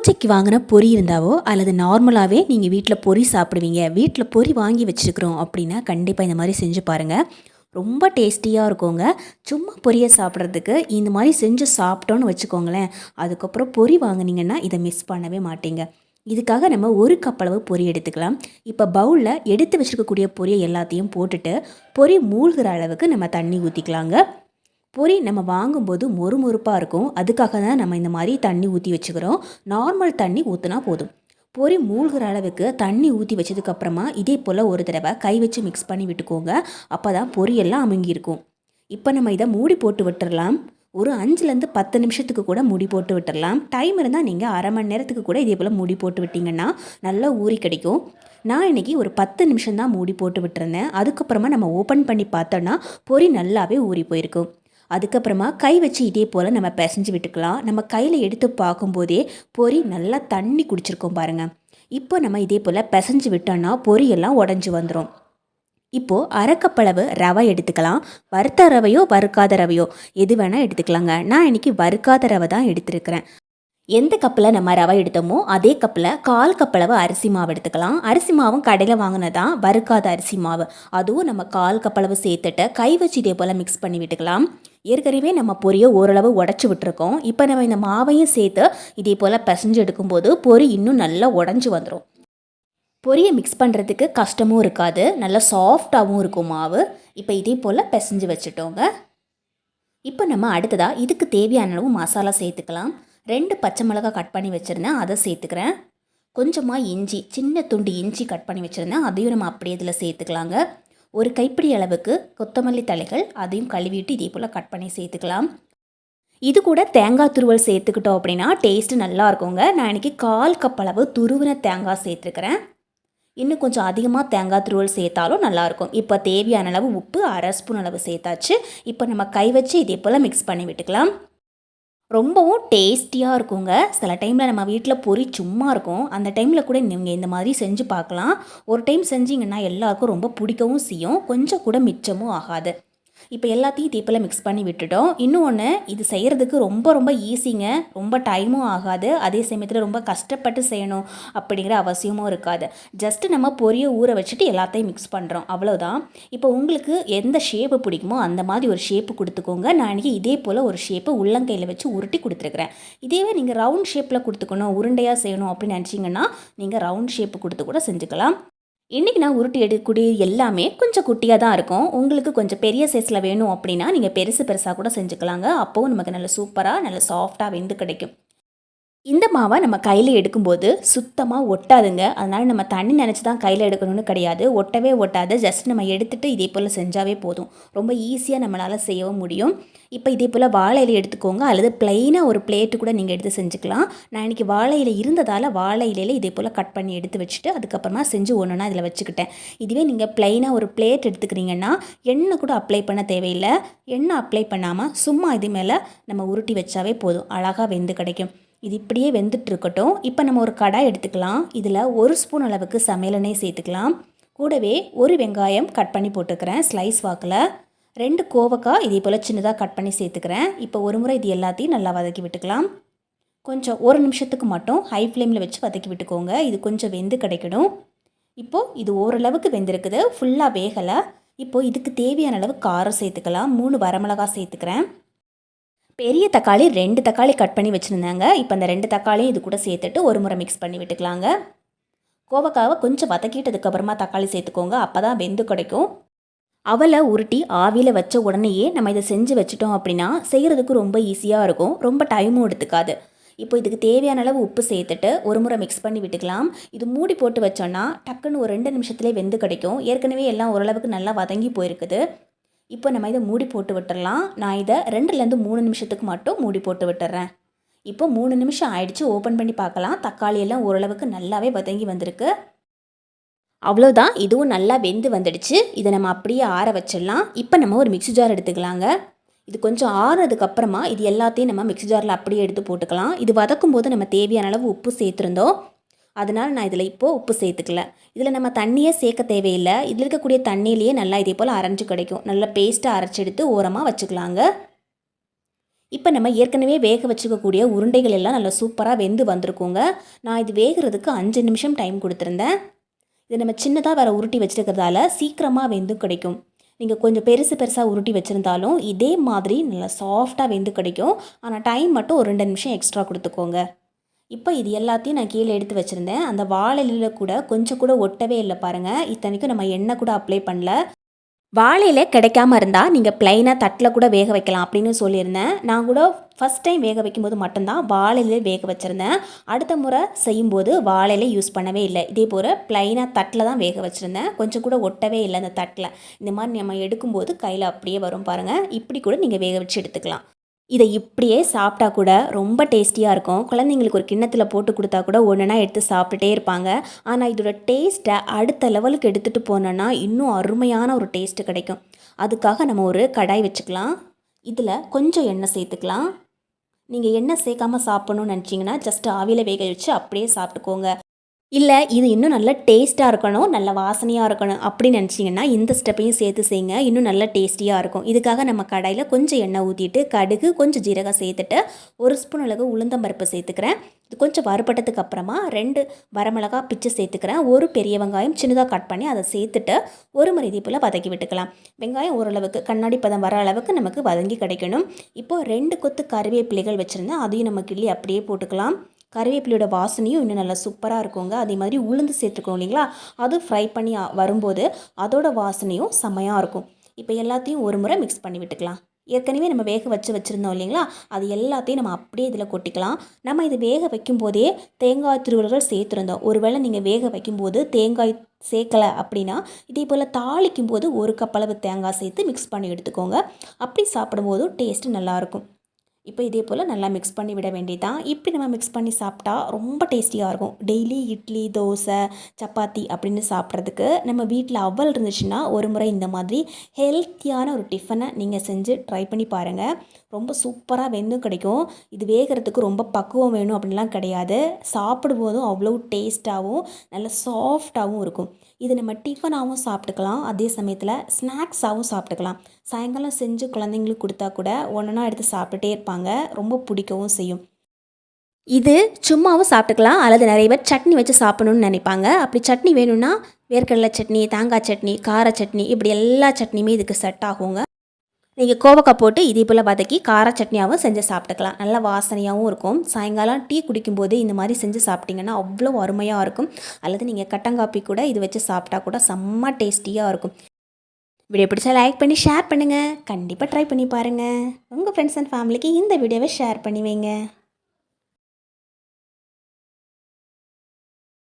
பூஜைக்கு வாங்கின பொரி இருந்தாவோ அல்லது நார்மலாகவே நீங்கள் வீட்டில் பொரி சாப்பிடுவீங்க வீட்டில் பொரி வாங்கி வச்சுருக்குறோம் அப்படின்னா கண்டிப்பாக இந்த மாதிரி செஞ்சு பாருங்கள் ரொம்ப டேஸ்டியாக இருக்குங்க. சும்மா பொரியை சாப்பிட்றதுக்கு இந்த மாதிரி செஞ்சு சாப்பிட்டோன்னு வச்சுக்கோங்களேன் அதுக்கப்புறம் பொரி வாங்குனீங்கன்னா இதை மிஸ் பண்ணவே மாட்டீங்க. இதுக்காக நம்ம ஒரு கப் அளவு பொரி எடுத்துக்கலாம். இப்போ பவுலில் எடுத்து வச்சுருக்கக்கூடிய பொரியை எல்லாத்தையும் போட்டுட்டு பொரி மூழ்கிற அளவுக்கு நம்ம தண்ணி ஊற்றிக்கலாங்க பொரி நம்ம வாங்கும்போது மொறுமொறுப்பாக இருக்கும். அதுக்காக தான் நம்ம இந்த மாதிரி தண்ணி ஊற்றி வச்சுக்கிறோம். நார்மல் தண்ணி ஊற்றினா போதும். பொரி மூழ்கிற அளவுக்கு தண்ணி ஊற்றி வச்சதுக்கப்புறமா இதே போல் ஒரு தடவை கை வச்சு மிக்ஸ் பண்ணி விட்டுக்கோங்க. அப்போ தான் பொரியெல்லாம் அமுங்கியிருக்கும். இப்போ நம்ம இதை மூடி போட்டு விட்டுடலாம் ஒரு அஞ்சுலேருந்து பத்து நிமிஷத்துக்கு கூட மூடி போட்டு விட்டுடலாம் டைம் இருந்தால் நீங்கள் அரை மணி நேரத்துக்கு கூட இதே போல் மூடி போட்டு விட்டிங்கன்னா நல்லா ஊறி கிடைக்கும். நான் இன்றைக்கி ஒரு பத்து நிமிஷம் தான் மூடி போட்டு விட்டுருந்தேன். அதுக்கப்புறமா நம்ம ஓப்பன் பண்ணி பார்த்தோன்னா பொரி நல்லாவே ஊறி போயிருக்கும். அதுக்கப்புறமா கை வச்சு இதே போல் நம்ம பிசைஞ்சு விட்டுக்கலாம். நம்ம கையில் எடுத்து பார்க்கும்போதே பொரி நல்லா தண்ணி குடிச்சிருக்கோம் பாருங்கள் இப்போ நம்ம இதே போல் பிசைஞ்சு விட்டோன்னா பொரியெல்லாம் உடஞ்சி வந்துடும் இப்போது அரைக்கப்பளவு ரவை எடுத்துக்கலாம். வறுத்த ரவையோ வறுக்காத ரவையோ எது வேணால் எடுத்துக்கலாங்க. நான் இன்றைக்கி வறுக்காத ரவை தான் எடுத்திருக்கிறேன். எந்த கப்பில் நம்ம ரவை எடுத்தோமோ அதே கப்பில் கால் கப்பளவு அரிசி மாவு எடுத்துக்கலாம். அரிசி மாவும் கடையில் வாங்கினதான் வறுக்காத அரிசி மாவு. அதுவும் நம்ம கால் கப்பளவு சேர்த்துட்டு கை வச்சு இதே போல் மிக்ஸ் பண்ணி விட்டுக்கலாம். ஏற்கனவே நம்ம பொரியை ஓரளவு உடச்சி விட்டுருக்கோம். இப்போ நம்ம இந்த மாவையும் சேர்த்து இதே போல் பிசைஞ்சு எடுக்கும்போது பொரி இன்னும் நல்லா உடஞ்சி வந்துடும் பொரியை மிக்ஸ் பண்ணுறதுக்கு கஷ்டமும் இருக்காது. நல்லா சாஃப்டாகவும் இருக்கும் மாவு. இப்போ இதே போல் பிசைஞ்சு வச்சுட்டோங்க. இப்போ நம்ம அடுத்ததாக இதுக்கு தேவையான அளவு மசாலா சேர்த்துக்கலாம். ரெண்டு பச்சை மிளகாய் கட் பண்ணி வச்சுருந்தேன். அதை சேர்த்துக்கிறேன். கொஞ்சமாக இஞ்சி சின்ன துண்டு இஞ்சி கட் பண்ணி வச்சுருந்தேன். அதையும் நம்ம அப்படியே இதில் சேர்த்துக்கலாங்க. ஒரு கைப்பிடி அளவுக்கு கொத்தமல்லி தலைகள் அதையும் கழுவிட்டு இதே போல் கட் பண்ணி சேர்த்துக்கலாம். இது கூட தேங்காய் துருவல் சேர்த்துக்கிட்டோம் அப்படின்னா டேஸ்ட்டு நல்லா இருக்குங்க. நான் இன்றைக்கி கால் கப் அளவு துருவின தேங்காய் சேர்த்துக்கிறேன் இன்னும் கொஞ்சம் அதிகமாக தேங்காய் துருவல் சேர்த்தாலும் நல்லாயிருக்கும் இப்போ தேவையான அளவு உப்பு அரை ஸ்பூன் அளவு சேர்த்தாச்சு. இப்போ நம்ம கை வச்சு இதே போல் மிக்ஸ் பண்ணி விட்டுக்கலாம். ரொம்பவும் டேஸ்டியாக இருக்குங்க. சில டைமில் நம்ம வீட்டில் பொரி சும்மா இருக்கும். அந்த டைமில் கூட நீங்கள் இந்த மாதிரி செஞ்சு பார்க்கலாம் ஒரு டைம் செஞ்சிங்கன்னா எல்லாருக்கும் ரொம்ப பிடிக்கவும் செய்யும். கொஞ்சம் கூட மிச்சமும் ஆகாது. இப்போ எல்லாத்தையும் தீப்பில் மிக்ஸ் பண்ணி விட்டுட்டோம். இன்னொன்று இது செய்கிறதுக்கு ரொம்ப ரொம்ப ஈஸிங்க ரொம்ப டைமும் ஆகாது. அதே சமயத்தில் ரொம்ப கஷ்டப்பட்டு செய்யணும் அப்படிங்கிற அவசியமும் இருக்காது. ஜஸ்ட்டு நம்ம பொரிய ஊற வச்சுட்டு எல்லாத்தையும் மிக்ஸ் பண்ணுறோம் அவ்வளோதான் இப்போ உங்களுக்கு எந்த ஷேப்பு பிடிக்குமோ அந்த மாதிரி ஒரு ஷேப்பு கொடுத்துக்கோங்க. நான் இன்றைக்கி இதே போல் ஒரு ஷேப்பு உள்ளங்கையில் வச்சு உருட்டி கொடுத்துருக்குறேன். இதேவே நீங்கள் ரவுண்ட் ஷேப்பில் கொடுத்துக்கணும். உருண்டையாக செய்யணும் அப்படின்னு நினச்சிங்கன்னா நீங்கள் ரவுண்ட் ஷேப்பு கொடுத்து கூட செஞ்சுக்கலாம். இன்றைக்கி நான் உருட்டி எடுக்கக்கூடிய எல்லாமே கொஞ்சம் குட்டியாக தான் இருக்கும். உங்களுக்கு கொஞ்சம் பெரிய சைஸில் வேணும் அப்படின்னா நீங்கள் பெருசு பெருசாக கூட செஞ்சுக்கலாங்க. அப்போவும் நமக்கு நல்ல சூப்பராக நல்ல சாஃப்டாக வெந்து கிடைக்கும். இந்த மாவை நம்ம கையில் எடுக்கும்போது சுத்தமாக ஒட்டாதுங்க. அதனால் நம்ம தண்ணி நினச்சி தான் கையில் எடுக்கணும்னு கிடையாது. ஒட்டவே ஒட்டாது. ஜஸ்ட் நம்ம எடுத்துகிட்டு இதே போல் செஞ்சாவே போதும். ரொம்ப ஈஸியாக நம்மளால் செய்யவும் முடியும். இப்போ இதே போல் வாழை இலை எடுத்துக்கோங்க. அல்லது ப்ளைனாக ஒரு பிளேட்டு கூட நீங்கள் எடுத்து செஞ்சுக்கலாம். நான் இன்றைக்கி வாழை இலை இருந்ததால் வாழை இலையில் இதே போல் கட் பண்ணி எடுத்து வச்சுட்டு அதுக்கப்புறமா செஞ்சு ஒன்றுனா இதில் வச்சுக்கிட்டேன். இதுவே நீங்கள் பிளெயினாக ஒரு பிளேட் எடுத்துக்கிறீங்கன்னா எண்ணெய் கூட அப்ளை பண்ண தேவையில்லை. எண்ணெய் அப்ளை பண்ணாமல் சும்மா இது மேலே நம்ம உருட்டி வச்சாவே போதும். அழகாக வெந்து கிடைக்கும். இது இப்படியே வெந்துட்டு இருக்கட்டும் இப்போ நம்ம ஒரு கடாய் எடுத்துக்கலாம். இதில் ஒரு ஸ்பூன் அளவுக்கு சமையல் எண்ணெய் சேர்த்துக்கலாம். கூடவே ஒரு வெங்காயம் கட் பண்ணி போட்டுக்கிறேன் ஸ்லைஸ் வாக்கில். ரெண்டு கோவக்காய் இதே போல் சின்னதாக கட் பண்ணி சேர்த்துக்கிறேன். இப்போ ஒரு முறை இது எல்லாத்தையும் நல்லா வதக்கி விட்டுக்கலாம். கொஞ்சம் ஒரு நிமிஷத்துக்கு மட்டும் ஹை ஃப்ளேமில் வச்சு வதக்கி விட்டுக்கோங்க. இது கொஞ்சம் வெந்து கிடைக்கணும். இப்போது இது ஓரளவுக்கு வெந்திருக்குது. ஃபுல்லாக வேகலை. இப்போது இதுக்கு தேவையான அளவு காரம் சேர்த்துக்கலாம். மூணு வரமிளகா சேர்த்துக்கிறேன். பெரிய தக்காளி ரெண்டு தக்காளி கட் பண்ணி வச்சுருந்தாங்க. இப்போ அந்த ரெண்டு தக்காளியும் இது கூட சேர்த்துட்டு ஒரு முறை மிக்ஸ் பண்ணி விட்டுக்கலாங்க. கோவக்காவை கொஞ்சம் வதக்கிட்டதுக்கப்புறமா தக்காளி சேர்த்துக்கோங்க. அப்போ தான் வெந்து கிடைக்கும். அவலை உருட்டி ஆவியில் வச்ச உடனேயே நம்ம இதை செஞ்சு வச்சிட்டோம் அப்படின்னா செய்கிறதுக்கு ரொம்ப ஈஸியாக இருக்கும். ரொம்ப டைமும் எடுத்துக்காது. இப்போ இதுக்கு தேவையான அளவு உப்பு சேர்த்துட்டு ஒரு முறை மிக்ஸ் பண்ணி விட்டுக்கலாம். இது மூடி போட்டு வச்சோன்னா டக்குன்னு ஒரு ரெண்டு நிமிஷத்துலேயே வெந்து கிடைக்கும். ஏற்கனவே எல்லாம் ஓரளவுக்கு நல்லா வதங்கி போயிருக்குது. இப்போ நம்ம இதை மூடி போட்டு விட்டுடலாம் நான் இதை ரெண்டுலேருந்து மூணு நிமிஷத்துக்கு மட்டும் மூடி போட்டு விட்டுறேன். இப்போ மூணு நிமிஷம் ஆயிடுச்சு. ஓப்பன் பண்ணி பார்க்கலாம். தக்காளி எல்லாம் ஓரளவுக்கு நல்லாவே வதங்கி வந்திருக்கு. அவ்வளோதான் இதுவும் நல்லா வெந்து வந்துடுச்சு. இதை நம்ம அப்படியே ஆற வச்சிடலாம். இப்போ நம்ம ஒரு மிக்ஸி ஜார் எடுத்துக்கலாங்க. இது கொஞ்சம் ஆறுனதுக்கு அப்புறமா இது எல்லாத்தையும் நம்ம மிக்ஸி ஜாரில் அப்படியே எடுத்து போட்டுக்கலாம். இது வதக்கும் போது நம்ம தேவையான அளவு உப்பு சேர்த்துருந்தோம். அதனால் நான் இதில் இப்போது உப்பு சேர்த்துக்கல. இதில் நம்ம தண்ணியே சேர்க்க தேவையில்லை. இதில் இருக்கக்கூடிய தண்ணியிலேயே நல்லா இதே போல் அரைஞ்சு கிடைக்கும். நல்லா பேஸ்ட்டாக அரைச்சி எடுத்து ஓரமாக வச்சுக்கலாங்க. இப்போ நம்ம ஏற்கனவே வேக வச்சுக்கக்கூடிய உருண்டைகள் எல்லாம் நல்லா சூப்பராக வெந்து வந்திருக்குங்க. நான் இது வேகிறதுக்கு அஞ்சு நிமிஷம் டைம் கொடுத்துருந்தேன். இது நம்ம சின்னதாக வேறு உருட்டி வச்சுருக்கிறதால சீக்கிரமாக வெந்து கிடைக்கும். நீங்கள் கொஞ்சம் பெருசு பெருசாக உருட்டி வச்சுருந்தாலும் இதே மாதிரி நல்லா சாஃப்டாக வெந்து கிடைக்கும். ஆனால் டைம் மட்டும் ஒரு ரெண்டு நிமிஷம் எக்ஸ்ட்ரா கொடுத்துக்கோங்க. இப்போ இது எல்லாத்தையும் நான் கீழே எடுத்து வச்சுருந்தேன். அந்த வாழையில கூட கொஞ்சம் கூட ஒட்டவே இல்லை பாருங்கள் இத்தனைக்கும் நம்ம எண்ணெய் கூட அப்ளை பண்ணல. வாழையில கிடைக்காம இருந்தால் நீங்கள் பிளைனாக தட்டில் கூட வேக வைக்கலாம் அப்படின்னு சொல்லியிருந்தேன். நான் கூட ஃபஸ்ட் டைம் வேக வைக்கும்போது மட்டும்தான் வாழையிலே வேக வச்சுருந்தேன். அடுத்த முறை செய்யும்போது வாழையில யூஸ் பண்ணவே இல்லை. இதே போல் ப்ளைனாக தட்டில் தான் வேக வச்சுருந்தேன். கொஞ்சம் கூட ஒட்டவே இல்லை அந்த தட்டில். இந்த மாதிரி நம்ம எடுக்கும்போது கையில் அப்படியே வரும் பாருங்கள் இப்படி கூட நீங்கள் வேக வச்சு எடுத்துக்கலாம். இதை இப்படியே சாப்பிட்டா கூட ரொம்ப டேஸ்டியாக இருக்கும். குழந்தைங்களுக்கு ஒரு கிண்ணத்தில் போட்டு கொடுத்தா கூட ஒன்றுனா எடுத்து சாப்பிட்டுட்டே இருப்பாங்க. ஆனால் இதோட டேஸ்ட்டை அடுத்த லெவலுக்கு எடுத்துகிட்டு போனோன்னா இன்னும் அருமையான ஒரு டேஸ்ட்டு கிடைக்கும். அதுக்காக நம்ம ஒரு கடாய் வச்சுக்கலாம். இதில் கொஞ்சம் எண்ணெய் சேர்த்துக்கலாம். நீங்கள் எண்ணெய் சேர்க்காம சாப்பிட்ணுன்னு நினச்சிங்கன்னா ஜஸ்ட் ஆவியில் வேக வச்சு அப்படியே சாப்பிட்டுக்கோங்க. இல்லை இது இன்னும் நல்ல டேஸ்ட்டாக இருக்கணும் நல்ல வாசனையாக இருக்கணும் அப்படின்னு நினச்சிங்கன்னா இந்த ஸ்டெப்பையும் சேர்த்து செய்யுங்க இன்னும் நல்ல டேஸ்டியாக இருக்கும். இதுக்காக நம்ம கடாயில் கொஞ்சம் எண்ணெய் ஊற்றிட்டு கடுகு கொஞ்சம் ஜீரகம் சேர்த்துட்டு ஒரு ஸ்பூன் அளவு உளுந்தம்பருப்பு சேர்த்துக்கிறேன். இது கொஞ்சம் வறுபட்டதுக்கு அப்புறமா ரெண்டு வரமிளகா பிச்சு சேர்த்துக்கிறேன். ஒரு பெரிய வெங்காயம் சின்னதாக கட் பண்ணி அதை சேர்த்துட்டு ஒரு முறை இதே போல் வதக்கி விட்டுக்கலாம். வெங்காயம் ஓரளவுக்கு கண்ணாடி பதம் வர அளவுக்கு நமக்கு வதங்கி கிடைக்கணும். இப்போது ரெண்டு கொத்து கருவேப்பிலைகள் வச்சுருந்தேன். அதையும் நம்ம கிள்ளி அப்படியே போட்டுக்கலாம். கருவேப்பிலையோட வாசனையும் இன்னும் நல்லா சூப்பராக இருக்குங்க. அதே மாதிரி உளுந்து சேர்த்துக்கணும் இல்லைங்களா? அது ஃப்ரை பண்ணி வரும்போது அதோட வாசனையும் செம்மையாக இருக்கும். இப்போ எல்லாத்தையும் ஒரு முறை மிக்ஸ் பண்ணி விட்டுக்கலாம். ஏற்கனவே நம்ம வேக வச்சு வச்சுருந்தோம் இல்லைங்களா? அது எல்லாத்தையும் நம்ம அப்படியே இதில் கொட்டிக்கலாம். நம்ம இது வேக வைக்கும்போதே தேங்காய் திருவள்ளுகள் சேர்த்துருந்தோம். ஒருவேளை நீங்கள் வேக வைக்கும்போது தேங்காய் சேர்க்கலை அப்படின்னா இதே போல் தாளிக்கும் போது ஒரு கப்பளவு தேங்காய் சேர்த்து மிக்ஸ் பண்ணி எடுத்துக்கோங்க. அப்படி சாப்பிடும்போதும் டேஸ்ட்டு நல்லாயிருக்கும் இப்போ இதே போல் நல்லா மிக்ஸ் பண்ணி விட வேண்டியதான் இப்படி நம்ம மிக்ஸ் பண்ணி சாப்பிட்டா ரொம்ப டேஸ்டியாக இருக்கும். டெய்லி இட்லி தோசை சப்பாத்தி அப்படின்னு சாப்பிட்றதுக்கு நம்ம வீட்டில் அவல் இருந்துச்சுன்னா ஒரு முறை இந்த மாதிரி ஹெல்த்தியான ஒரு டிஃபனை நீங்கள் செஞ்சு ட்ரை பண்ணி பாருங்கள் ரொம்ப சூப்பராக வெந்தும் கிடைக்கும். இது வேகிறதுக்கு ரொம்ப பக்குவம் வேணும் அப்படின்லாம் கிடையாது. சாப்பிடும்போதும் அவ்வளோ டேஸ்ட்டாகவும் நல்ல சாஃப்டாகவும் இருக்கும். இது நம்ம டிஃபனாகவும் சாப்பிட்டுக்கலாம். அதே சமயத்தில் ஸ்நாக்ஸாகவும் சாப்பிட்டுக்கலாம். சாயங்காலம் செஞ்சு குழந்தைங்களுக்கு கொடுத்தா கூட ஒன்றா எடுத்து சாப்பிட்டுட்டே இருப்பாங்க. ரொம்ப பிடிக்கவும் செய்யும். இது சும்மாவும் சாப்பிட்டுக்கலாம். அல்லது நிறைய பேர் சட்னி வச்சு சாப்பிடணும்னு நினைப்பாங்க. அப்படி சட்னி வேணும்னா வேர்க்கடலை சட்னி தேங்காய் சட்னி கார சட்னி இப்படி எல்லா சட்னியுமே இதுக்கு செட் ஆகுங்க. நீங்கள் கோவக்காய் போட்டு இதே போல் வதக்கி கார சட்னியாகவும் செஞ்சு சாப்பிட்டுக்கலாம். நல்ல வாசனையாகவும் இருக்கும். சாயங்காலம் டீ குடிக்கும்போது இந்த மாதிரி செஞ்சு சாப்பிட்டிங்கன்னா அவ்வளோ அருமையாக இருக்கும். அல்லது நீங்கள் கட்டங்காப்பி கூட இது வச்சு சாப்பிட்டா கூட செம்ம டேஸ்டியாக இருக்கும். வீடியோ பிடிச்சா லைக் பண்ணி ஷேர் பண்ணுங்கள் கண்டிப்பாக ட்ரை பண்ணி பாருங்கள் உங்கள் ஃப்ரெண்ட்ஸ் அண்ட் ஃபேமிலிக்கு இந்த வீடியோவை ஷேர் பண்ணி வைங்க.